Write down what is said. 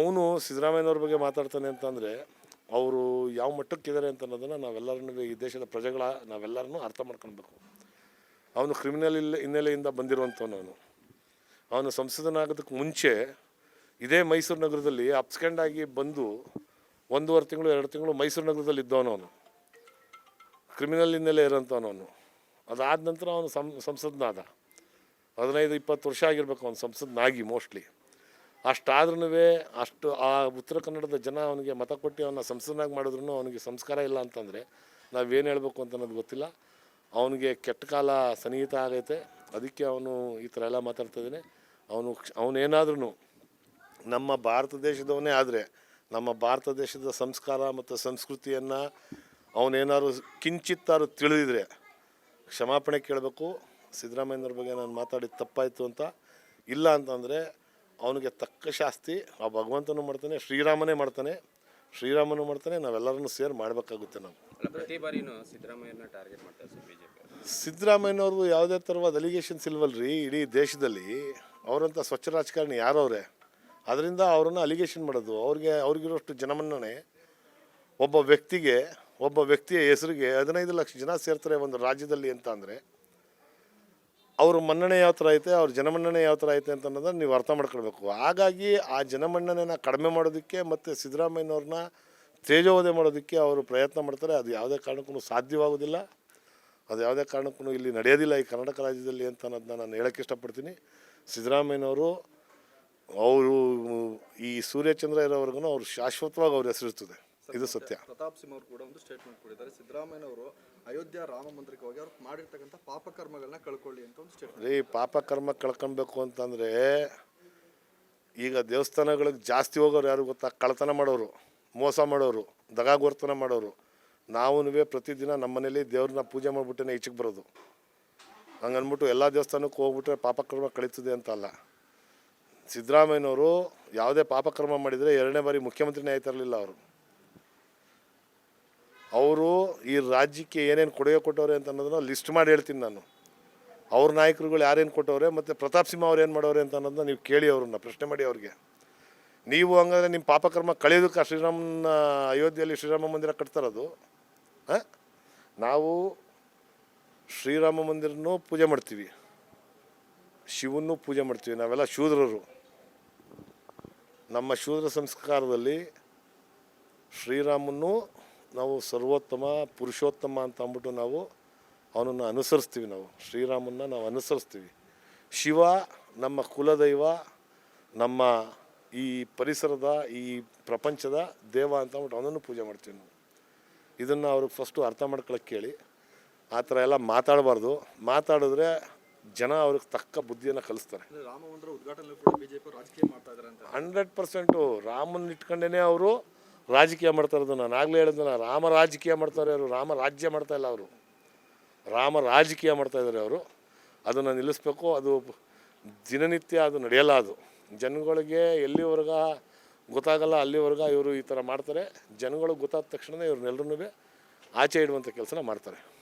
ಅವನು ಸಿದ್ದರಾಮಯ್ಯನವ್ರ ಬಗ್ಗೆ ಮಾತಾಡ್ತಾನೆ ಅಂತಂದರೆ, ಅವರು ಯಾವ ಮಟ್ಟಕ್ಕಿದ್ದಾರೆ ಅಂತ ಅನ್ನೋದನ್ನು ನಾವೆಲ್ಲರೂ ಈ ದೇಶದ ಪ್ರಜೆಗಳ, ನಾವೆಲ್ಲರನ್ನೂ ಅರ್ಥ ಮಾಡ್ಕೊಳ್ಬೇಕು. ಅವನು ಕ್ರಿಮಿನಲ್ ಇಲ್ಲ, ಹಿನ್ನೆಲೆಯಿಂದ ಬಂದಿರುವಂಥವನು ಅವನು. ಅವನು ಸಂಸದನಾಗೋದಕ್ಕೆ ಮುಂಚೆ ಇದೇ ಮೈಸೂರು ನಗರದಲ್ಲಿ ಅಪ್ಸ್ಕೆಂಡಾಗಿ ಬಂದು ಒಂದೂವರೆ ತಿಂಗಳು, ಎರಡು ತಿಂಗಳು ಮೈಸೂರು ನಗರದಲ್ಲಿ ಇದ್ದವನು ಅವನು. ಕ್ರಿಮಿನಲ್ ಹಿನ್ನೆಲೆ ಇರೋಂಥವನು ಅದಾದ ನಂತರ ಅವನು ಸಂಸದನಾದ. ಹದಿನೈದು, ಇಪ್ಪತ್ತು ವರ್ಷ ಆಗಿರ್ಬೇಕು ಅವನು ಸಂಸದನಾಗಿ ಮೋಸ್ಟ್ಲಿ ಅಷ್ಟಾದ್ರೂ ಅಷ್ಟು ಆ ಉತ್ತರ ಕನ್ನಡದ ಜನ ಅವನಿಗೆ ಮತ ಕೊಟ್ಟು ಅವನ ಸಂಸದನಾಗಿ ಮಾಡಿದ್ರು ಅವನಿಗೆ ಸಂಸ್ಕಾರ ಇಲ್ಲ ಅಂತಂದರೆ ನಾವೇನು ಹೇಳಬೇಕು ಅಂತ ಅನ್ನೋದು ಗೊತ್ತಿಲ್ಲ. ಅವನಿಗೆ ಕೆಟ್ಟ ಕಾಲ ಸನ್ನಿಹಿತ ಆಗೈತೆ. ಅದಕ್ಕೆ ಅವನು ಈ ಥರ ಎಲ್ಲ ಮಾತಾಡ್ತಾ ಅವನು ಅವನೇನಾದ್ರೂ ನಮ್ಮ ಭಾರತ ದೇಶದವನೇ ಆದರೆ ನಮ್ಮ ಭಾರತ ದೇಶದ ಸಂಸ್ಕಾರ ಮತ್ತು ಸಂಸ್ಕೃತಿಯನ್ನು ಅವನೇನಾದ್ರು ಕಿಂಚಿತ್ತಾರು ತಿಳಿದಿದ್ರೆ ಕ್ಷಮಾಪಣೆ ಕೇಳಬೇಕು. ಸಿದ್ದರಾಮಯ್ಯನವ್ರ ಬಗ್ಗೆ ನಾನು ಮಾತಾಡಿದ ತಪ್ಪಾಯಿತು ಅಂತ. ಇಲ್ಲ ಅಂತಂದರೆ ಅವನಿಗೆ ತಕ್ಕ ಶಾಸ್ತಿ ಆ ಭಗವಂತನೂ ಮಾಡ್ತಾನೆ ಶ್ರೀರಾಮನೇ ಮಾಡ್ತಾನೆ. ಶ್ರೀರಾಮನು ಮಾಡ್ತಾನೆ ನಾವೆಲ್ಲರನ್ನು ಸೇರ್ ಮಾಡಬೇಕಾಗುತ್ತೆ ನಾವು. ಪ್ರತಿ ಬಾರಿನೂ ಸಿದ್ದರಾಮಯ್ಯನ ಟಾರ್ಗೆಟ್ ಮಾಡ್ತಾರೆ ಸರ್ ಬಿಜೆಪಿ ಸಿದ್ದರಾಮಯ್ಯನವ್ರದ್ದು ಯಾವುದೇ ಥರವಾದ ಅಲಿಗೇಷನ್ಸ್ ಇಲ್ವಲ್ರಿ? ಇಡೀ ದೇಶದಲ್ಲಿ ಅವರಂಥ ಸ್ವಚ್ಛ ರಾಜಕಾರಣಿ ಯಾರವ್ರೆ ಅದರಿಂದ ಅವರನ್ನು ಅಲಿಗೇಷನ್ ಮಾಡೋದು ಅವ್ರಿಗೆ ಅವ್ರಿಗಿರೋಷ್ಟು ಜನಮನ್ನಣೆ ಒಬ್ಬ ವ್ಯಕ್ತಿಗೆ ಒಬ್ಬ ವ್ಯಕ್ತಿಯ ಹೆಸರಿಗೆ ಹದಿನೈದು ಲಕ್ಷ ಜನ ಸೇರ್ತಾರೆ ಒಂದು ರಾಜ್ಯದಲ್ಲಿ ಅಂತ ಅಂದರೆ ಅವ್ರ ಮನ್ನಣೆ ಯಾವ ಥರ ಐತೆ, ಅವ್ರ ಜನಮನ್ನಣೆ ಯಾವ ಥರ ಐತೆ ಅಂತ ಅನ್ನೋದನ್ನ ನೀವು ಅರ್ಥ ಮಾಡ್ಕೊಳ್ಬೇಕು. ಹಾಗಾಗಿ ಆ ಜನಮನ್ನಣೆನ ಕಡಿಮೆ ಮಾಡೋದಕ್ಕೆ ಮತ್ತು ಸಿದ್ದರಾಮಯ್ಯನವ್ರನ್ನ ತೇಜೋವಧೆ ಮಾಡೋದಕ್ಕೆ ಅವರು ಪ್ರಯತ್ನ ಮಾಡ್ತಾರೆ. ಅದು ಯಾವುದೇ ಕಾರಣಕ್ಕೂ ಸಾಧ್ಯವಾಗೋದಿಲ್ಲ ಅದು ಯಾವುದೇ ಕಾರಣಕ್ಕೂ ಇಲ್ಲಿ ನಡೆಯೋದಿಲ್ಲ ಈ ಕರ್ನಾಟಕ ರಾಜ್ಯದಲ್ಲಿ ಅಂತ ಅನ್ನೋದನ್ನ ನಾನು ಹೇಳೋಕ್ಕೆ ಇಷ್ಟಪಡ್ತೀನಿ. ಸಿದ್ದರಾಮಯ್ಯನವರು ಅವರು ಈ ಸೂರ್ಯಚಂದ್ರ ಇರೋವರೆಗೂ ಅವರು ಶಾಶ್ವತವಾಗಿ ಅವ್ರ ಹೆಸರಿರ್ತದೆ. ಇದು ಸತ್ಯ. ಪ್ರತಾಪ್ ಸಿಂಹ ಅವರು ಕೂಡ ಒಂದು ಸ್ಟೇಟ್ಮೆಂಟ್ ಕೊಟ್ಟಿದ್ದಾರೆ. ಸಿದ್ದರಾಮಯ್ಯನವರು ಅಯೋಧ್ಯ ರಾಮ ಮಂದಿರಕ್ಕೆ ಹೋಗಿ ಅವ್ರು ಮಾಡಿರ್ತಕ್ಕಂಥ ಪಾಪಕರ್ಮಗಳನ್ನ ಕಳ್ಕೊಳ್ಳಿ ಅಂತ ಒಂದು ಸ್ಟೇಟ್ಮೆಂಟ್ ರೀ ಪಾಪ ಕರ್ಮ ಕಳ್ಕೊಬೇಕು ಅಂತಂದರೆ ಈಗ ದೇವಸ್ಥಾನಗಳಿಗೆ ಜಾಸ್ತಿ ಹೋಗೋರು ಯಾರು ಗೊತ್ತಾ? ಕಳ್ತನ ಮಾಡೋರು ಮೋಸ ಮಾಡೋರು ದಗಾಗೋರ್ತನ ಮಾಡೋರು. ನಾವು ಪ್ರತಿದಿನ ನಮ್ಮ ಮನೇಲಿ ದೇವ್ರನ್ನ ಪೂಜೆ ಮಾಡಿಬಿಟ್ಟೇ ಈಚೆಗೆ ಬರೋದು. ಹಂಗನ್ಬಿಟ್ಟು ಎಲ್ಲ ದೇವಸ್ಥಾನಕ್ಕೆ ಹೋಗ್ಬಿಟ್ರೆ ಪಾಪಕರ್ಮ ಕಳೀತದೆ ಅಂತ ಅಲ್ಲ. ಸಿದ್ದರಾಮಯ್ಯನವರು ಯಾವುದೇ ಪಾಪಕರ್ಮ ಮಾಡಿದರೆ ಎರಡನೇ ಬಾರಿ ಮುಖ್ಯಮಂತ್ರಿನೇ ಆಯ್ತಿರಲಿಲ್ಲ ಅವರು. ಅವರು ಈ ರಾಜ್ಯಕ್ಕೆ ಏನೇನು ಕೊಡುಗೆ ಕೊಟ್ಟವ್ರೆ ಅಂತ ಅನ್ನೋದನ್ನ ಲಿಸ್ಟ್ ಮಾಡಿ ಹೇಳ್ತೀನಿ ನಾನು. ಅವ್ರ ನಾಯಕರುಗಳು ಯಾರೇನು ಕೊಟ್ಟವ್ರೆ ಮತ್ತು ಪ್ರತಾಪ್ ಸಿಂಹ ಅವ್ರು ಏನು ಮಾಡೋರೆ ಅಂತ ಅನ್ನೋದನ್ನ ನೀವು ಕೇಳಿ ಅವ್ರನ್ನ, ಪ್ರಶ್ನೆ ಮಾಡಿ ಅವ್ರಿಗೆ. ನೀವು ಹಂಗಾದ್ರೆ ನಿಮ್ಮ ಪಾಪಕರ್ಮ ಕಳೆಯೋದಕ್ಕೆ ಶ್ರೀರಾಮನ, ಅಯೋಧ್ಯೆಯಲ್ಲಿ ಶ್ರೀರಾಮ ಮಂದಿರ ಕಟ್ತಾರದು ಹಾಂ? ನಾವು ಶ್ರೀರಾಮ ಮಂದಿರನೂ ಪೂಜೆ ಮಾಡ್ತೀವಿ. ಶಿವನ್ನೂ ಪೂಜೆ ಮಾಡ್ತೀವಿ, ನಾವೆಲ್ಲ ಶೂದ್ರರು. ನಮ್ಮ ಶೂದ್ರ ಸಂಸ್ಕಾರದಲ್ಲಿ ಶ್ರೀರಾಮನ್ನು ನಾವು ಸರ್ವೋತ್ತಮ ಪುರುಷೋತ್ತಮ ಅಂತ ಅಂದ್ಬಿಟ್ಟು ನಾವು ಅವನನ್ನು ಅನುಸರಿಸ್ತೀವಿ ನಾವು. ಶ್ರೀರಾಮನ್ನ ನಾವು ಅನುಸರಿಸ್ತೀವಿ. ಶಿವ ನಮ್ಮ ಕುಲದೈವ ನಮ್ಮ ಈ ಪರಿಸರದ ಈ ಪ್ರಪಂಚದ ದೇವ ಅಂತ ಅಂದ್ಬಿಟ್ಟು ಅವನನ್ನು ಪೂಜೆ ಮಾಡ್ತೀವಿ ನಾವು. ಇದನ್ನು ಅವ್ರಿಗೆ ಫಸ್ಟು ಅರ್ಥ ಮಾಡ್ಕೊಳಕ್ಕೆ ಕೇಳಿ. ಆ ಥರ ಎಲ್ಲ ಮಾತಾಡಬಾರ್ದು. ಮಾತಾಡಿದ್ರೆ ಜನ ಅವ್ರಿಗೆ ತಕ್ಕ ಬುದ್ಧಿಯನ್ನು ಕಲಿಸ್ತಾರೆ. ಹಂಡ್ರೆಡ್ ಪರ್ಸೆಂಟು ರಾಮನ್ ಇಟ್ಕೊಂಡೇ ಅವರು ರಾಜಕೀಯ ಮಾಡ್ತಾ ಇರೋದು ನಾನು. ಆಗಲೇ ಹೇಳಿದ್ನಲ್ಲ ರಾಮ ರಾಜಕೀಯ ಮಾಡ್ತಾರೆ ಅವರು ರಾಮ ರಾಜ್ಯ ಮಾಡ್ತಾ ಇಲ್ಲ ಅವರು. ರಾಮ ರಾಜಕೀಯ ಮಾಡ್ತಾ ಇದ್ದಾರೆ ಅವರು. ಅದನ್ನು ನಿಲ್ಲಿಸ್ಬೇಕು. ಅದು ದಿನನಿತ್ಯ ಅದು ನಡೆಯಲ್ಲ ಅದು. ಜನಗಳಿಗೆ ಎಲ್ಲಿವರೆಗ ಗೊತ್ತಾಗಲ್ಲ, ಅಲ್ಲಿವರೆಗ ಇವರು ಈ ಥರ ಮಾಡ್ತಾರೆ. ಜನಗಳಿಗೆ ಗೊತ್ತಾದ ತಕ್ಷಣ ಇವ್ರನ್ನೆಲ್ಲರೂ ಆಚೆ ಇಡುವಂಥ ಕೆಲಸನ ಮಾಡ್ತಾರೆ.